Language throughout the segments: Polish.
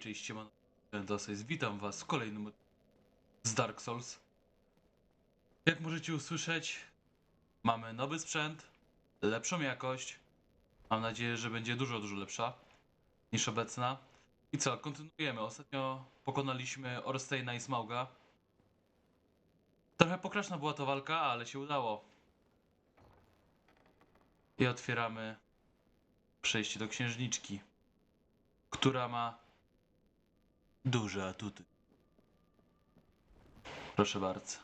cześć, siemano. Dosyć, witam was w kolejnym z Dark Souls. Jak możecie usłyszeć, mamy nowy sprzęt, lepszą jakość. Mam nadzieję, że będzie dużo, dużo lepsza niż obecna. I co, kontynuujemy. Ostatnio pokonaliśmy Orsteina i Smauga. Trochę pokraczna była to walka, ale się udało. I otwieramy przejście do księżniczki, która ma duże atuty. Proszę bardzo,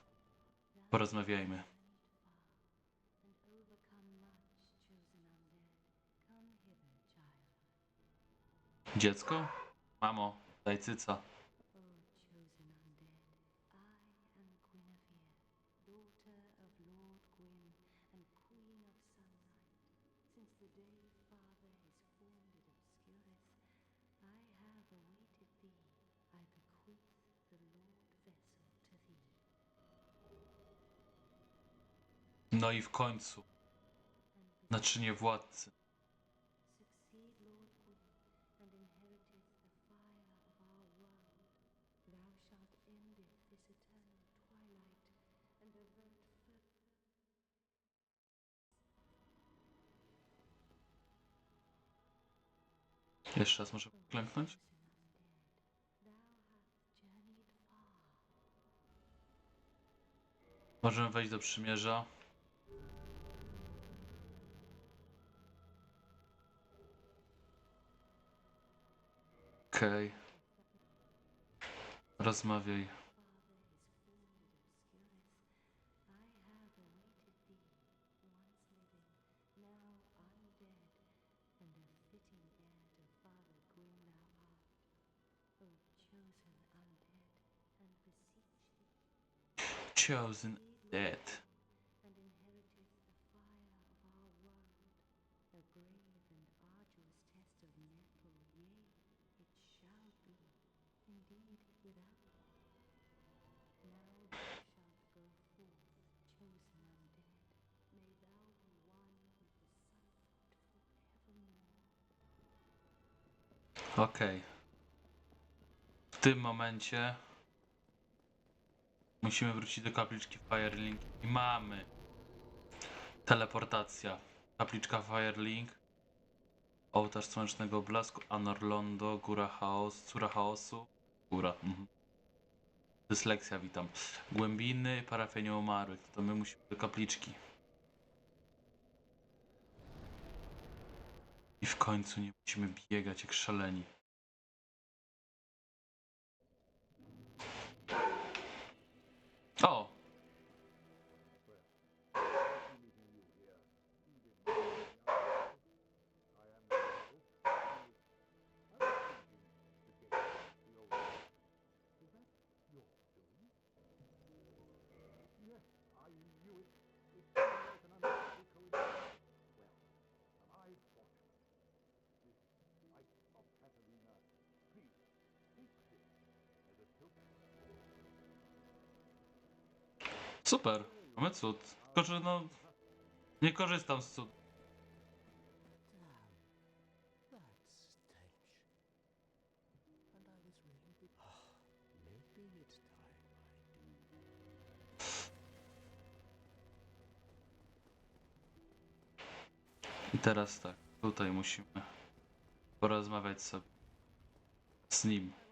porozmawiajmy. Dziecko? Mamo, daj cyca. No i w końcu, naczynie władcy. Jeszcze raz muszę klęknąć? Możemy wejść do przymierza. Okej. Rozmawiaj. Chosen dead. Okej. W tym momencie musimy wrócić do kapliczki Firelink i mamy teleportacja. Kapliczka Firelink, ołtarz słonecznego blasku, Anorlondo, Góra Chaos, Córa Chaosu, Góra. Mhm. Dysleksja, witam. Głębiny, parafia umarłych. To my musimy do kapliczki. I w końcu nie musimy biegać jak szaleni. O! Super, mamy cud. Tylko, że no... Nie korzystam z cud. I teraz tak, tutaj musimy porozmawiać sobie z nim.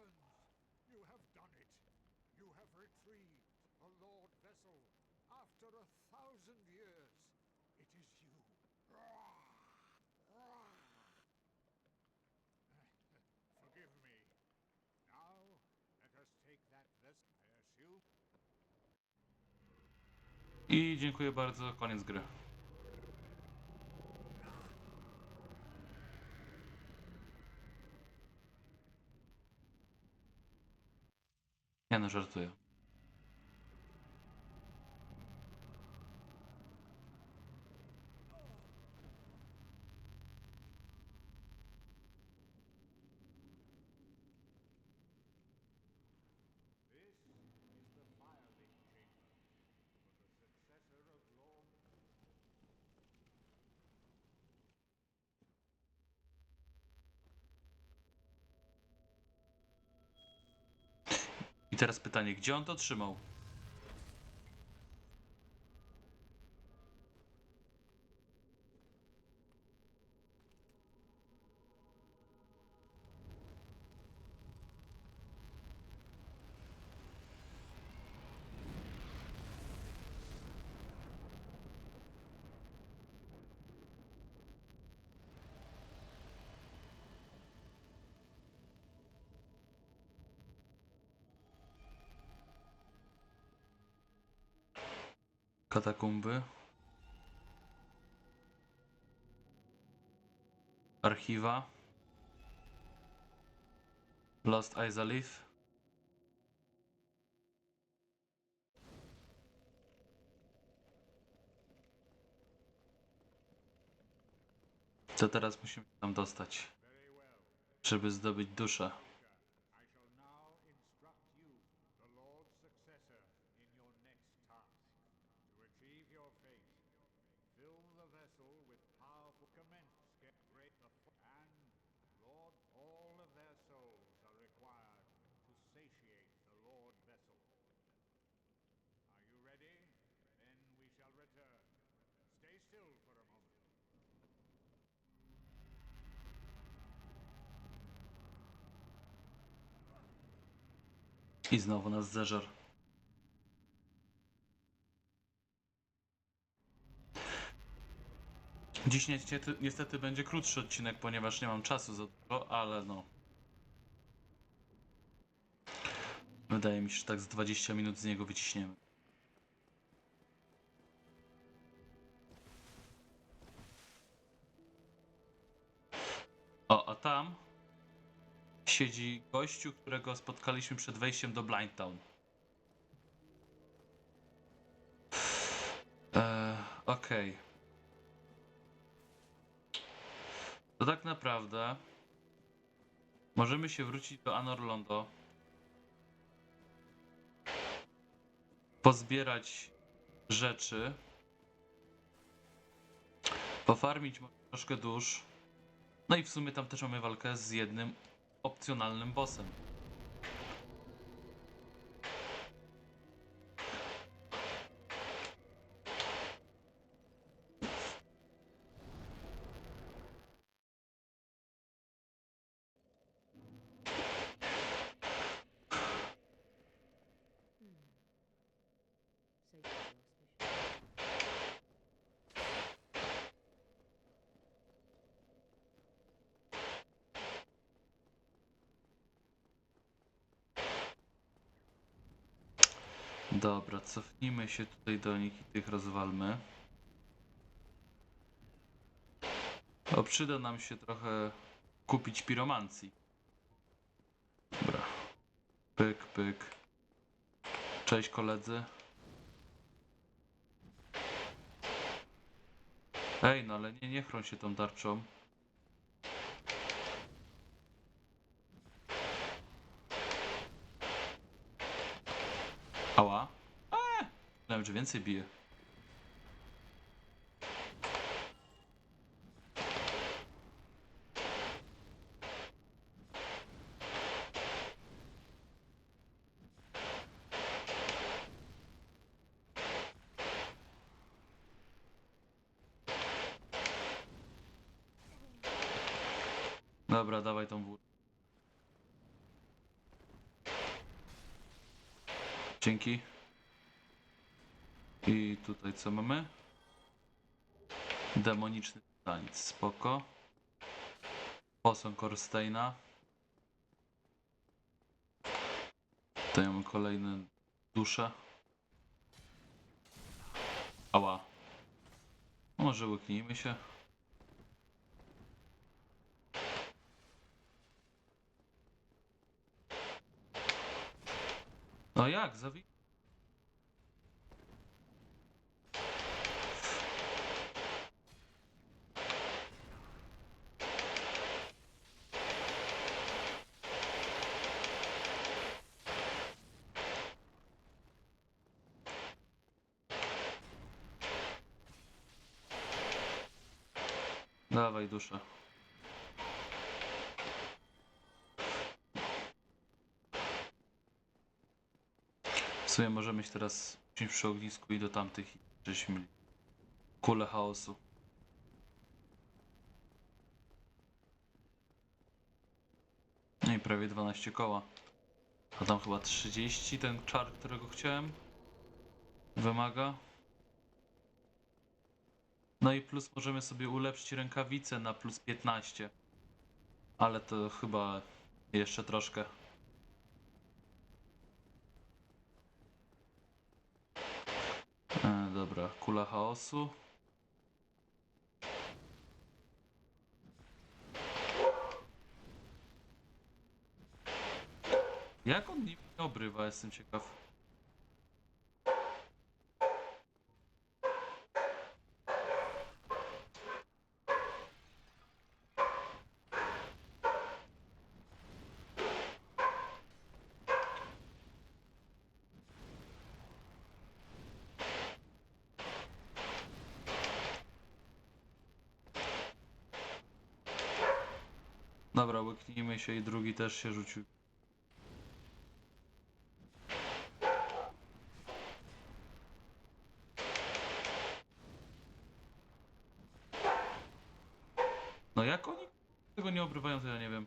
I dziękuję bardzo, koniec gry. Nie no, żartuję. Teraz pytanie, gdzie on to trzymał? Katakumby. Archiwa. Lost Izalith. Co teraz musimy tam dostać, żeby zdobyć duszę? I znowu nas zeżar. Dziś niestety, niestety będzie krótszy odcinek, ponieważ nie mam czasu za dużo, ale no. Wydaje mi się, że tak z 20 minut z niego wyciśniemy. O, a tam siedzi gościu, którego spotkaliśmy przed wejściem do Blind Town. Eee, Okej. To tak naprawdę możemy się wrócić do Anor Londo. Pozbierać rzeczy. Pofarmić troszkę dusz. No i w sumie tam też mamy walkę z jednym opcjonalnym bossem. Dobra, cofnijmy się tutaj do nich i tych rozwalmy. O, przyda nam się trochę kupić piromancji. Dobra. Pyk, pyk. Cześć koledzy. Ej, no ale nie, nie chroń się tą tarczą. Ała. Myślałem, że więcej bije. Dobra, dawaj tą wód. Dzięki. I tutaj co mamy? Demoniczny taniec, spoko. Posąg Orsteina. Tutaj mamy kolejne dusze. Ała. Może łyknijmy się. No jak, zawi... Dawaj dusza. W sumie możemy się teraz wziąć przy ognisku i do tamtych, żeśmy mieli kulę chaosu. No i prawie 12 koła. A tam chyba 30 ten czar, którego chciałem. Wymaga. No i plus możemy sobie ulepszyć rękawice na plus 15. Ale to chyba jeszcze troszkę. E, dobra, kula chaosu. Jak on nie obrywa, jestem ciekaw. Dobra, łyknijmy się i drugi też się rzucił. No jak oni tego nie obrywają, to ja nie wiem.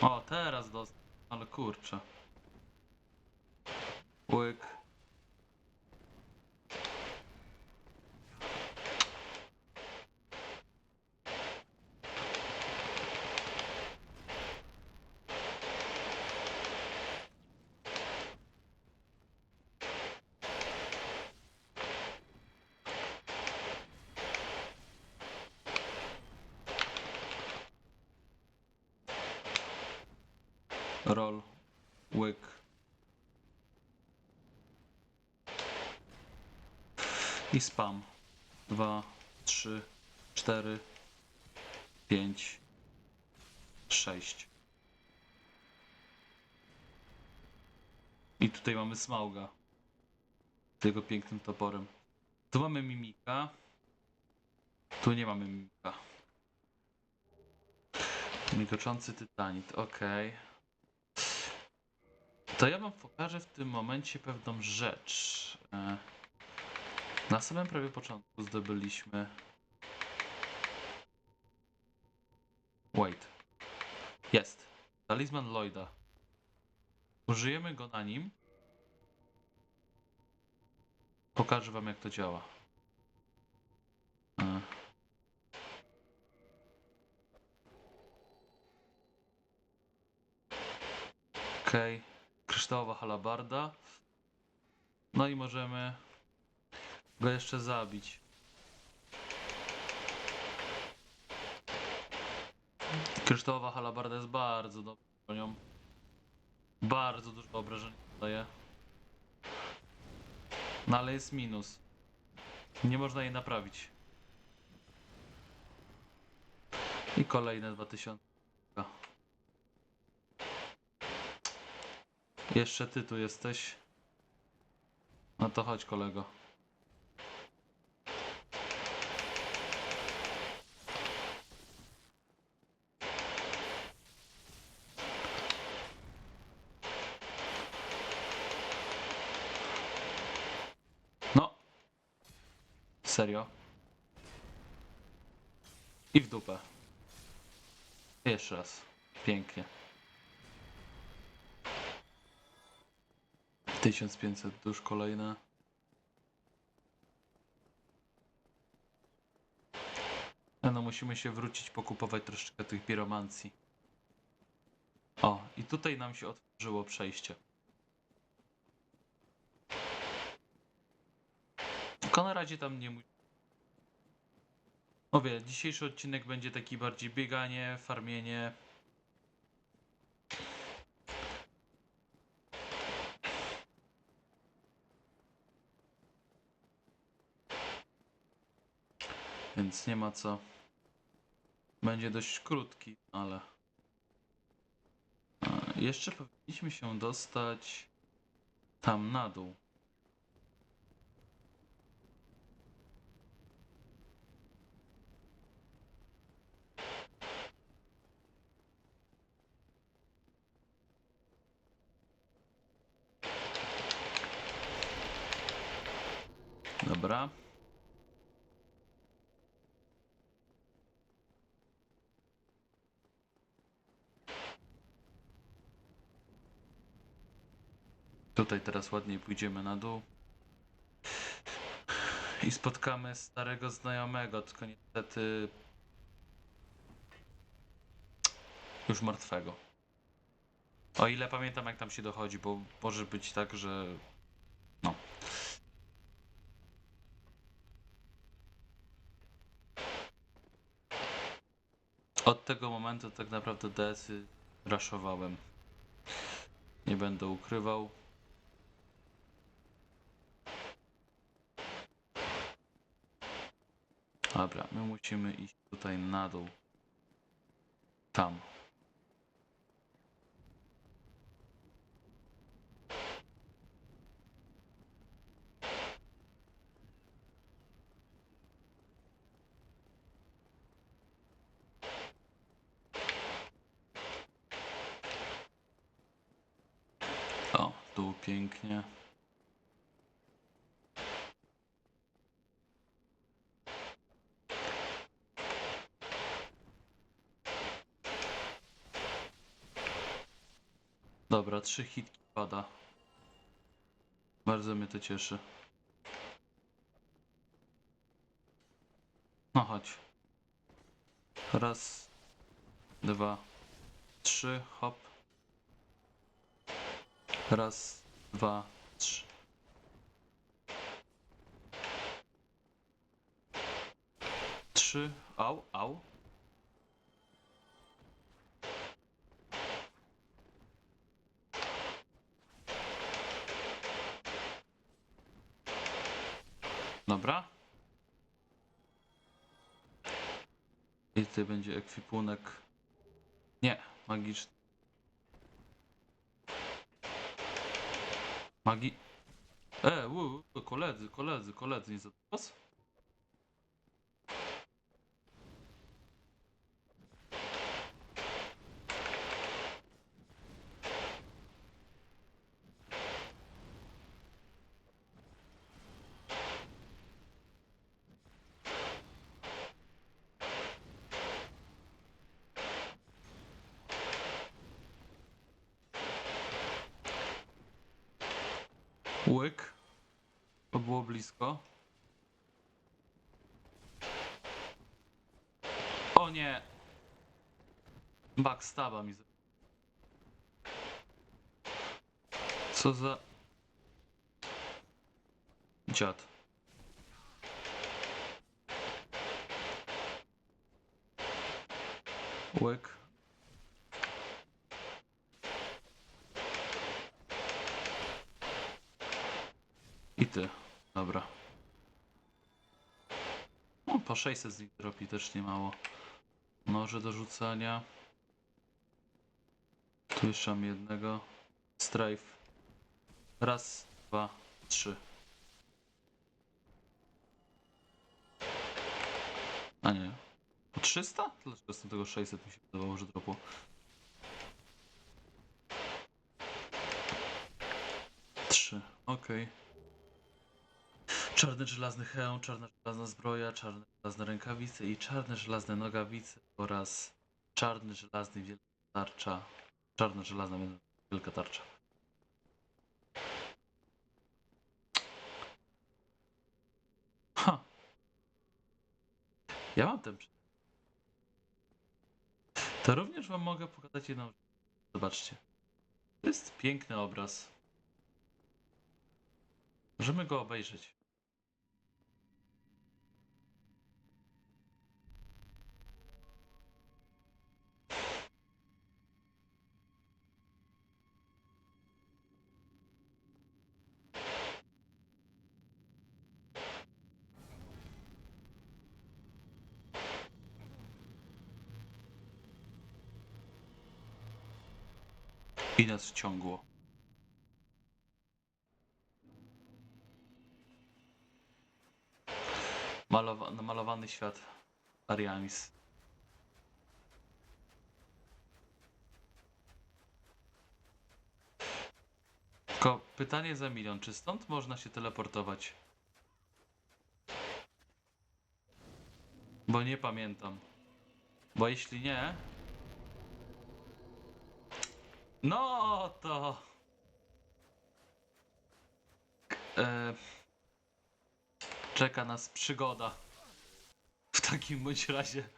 O, teraz dostał. Ale kurczę. Łyk. Roll. Łyk. I spam. Dwa, trzy, cztery, pięć, sześć. I tutaj mamy Smauga. Z jego pięknym toporem. Tu mamy Mimika. Tu nie mamy Mimika. Migoczący Tytanit, okej. To ja wam pokażę w tym momencie pewną rzecz. E, Na samym prawie początku zdobyliśmy. Wait. Jest. Talizman Lloyda. Użyjemy go na nim. Pokażę wam jak to działa. E. Okej. Kryształowa halabarda. No i możemy go jeszcze zabić. Kryształowa halabarda jest bardzo dobrą bronią. Bardzo dużo obrażeń daje. No ale jest minus. Nie można jej naprawić. I kolejne 2000. Jeszcze ty tu jesteś. No to chodź kolego. No. Serio. I w dupę. Jeszcze raz. Pięknie. 1500 dusz kolejne. A No musimy się wrócić, pokupować troszeczkę tych piromancji. O, i tutaj nam się otworzyło przejście. Tylko na razie tam nie musi. Mówię, dzisiejszy odcinek będzie taki bardziej bieganie, farmienie. więc nie ma co. Będzie dość krótki, ale... Jeszcze powinniśmy się dostać tam na dół. Dobra. Tutaj teraz ładniej pójdziemy na dół. I spotkamy starego znajomego, tylko niestety już martwego. O ile pamiętam jak tam się dochodzi, bo może być tak, że no. Od tego momentu tak naprawdę DS-y raszowałem. Nie będę ukrywał. Dobra, my musimy iść tutaj na dół. Tam. O, tu pięknie. Dobra, trzy hitki pada. Bardzo mnie to cieszy. No chodź. Raz, dwa, trzy, hop. Raz, dwa, trzy. Trzy, au, au. Dobra. I tutaj będzie ekwipunek. Nie, magiczny. Magi... E, u, u, koledzy, koledzy, koledzy, nie za was? Łyk. To było blisko. O nie! Backstaba mi. Co za... Dziad. Łyk. I ty. Dobra. No, po 600 z nich dropi też nie mało. Noże do rzucania. Tu jeszcze mam jednego. Strafe. Raz, dwa, trzy. A nie. Po 300? Dlaczego z tego 600 mi się wydawało, że dropło? Trzy. Okej. Czarny żelazny hełm, czarna żelazna zbroja, czarne żelazne rękawice i czarne żelazne nogawice oraz czarny żelazny wielka tarcza. Czarna żelazna wielka tarcza. Ha. Ja mam ten. To również wam mogę pokazać jedną rzecz. Zobaczcie. To jest piękny obraz. Możemy go obejrzeć. I nas ciągło. Malowa namalowany świat Ariamis. Tylko pytanie za milion, czy stąd można się teleportować? Bo nie pamiętam. Bo jeśli nie, no to. E, czeka nas przygoda. W takim bądź razie.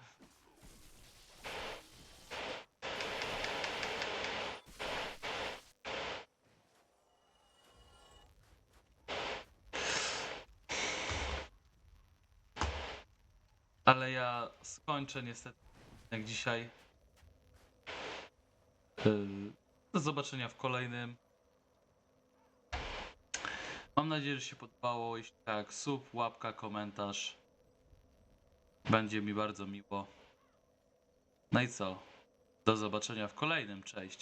Ale ja skończę niestety jak dzisiaj. Yy, Do zobaczenia w kolejnym. Mam nadzieję, że się podobało. Jeśli tak, sub, łapka, komentarz. Będzie mi bardzo miło. No i co? Do zobaczenia w kolejnym. Cześć.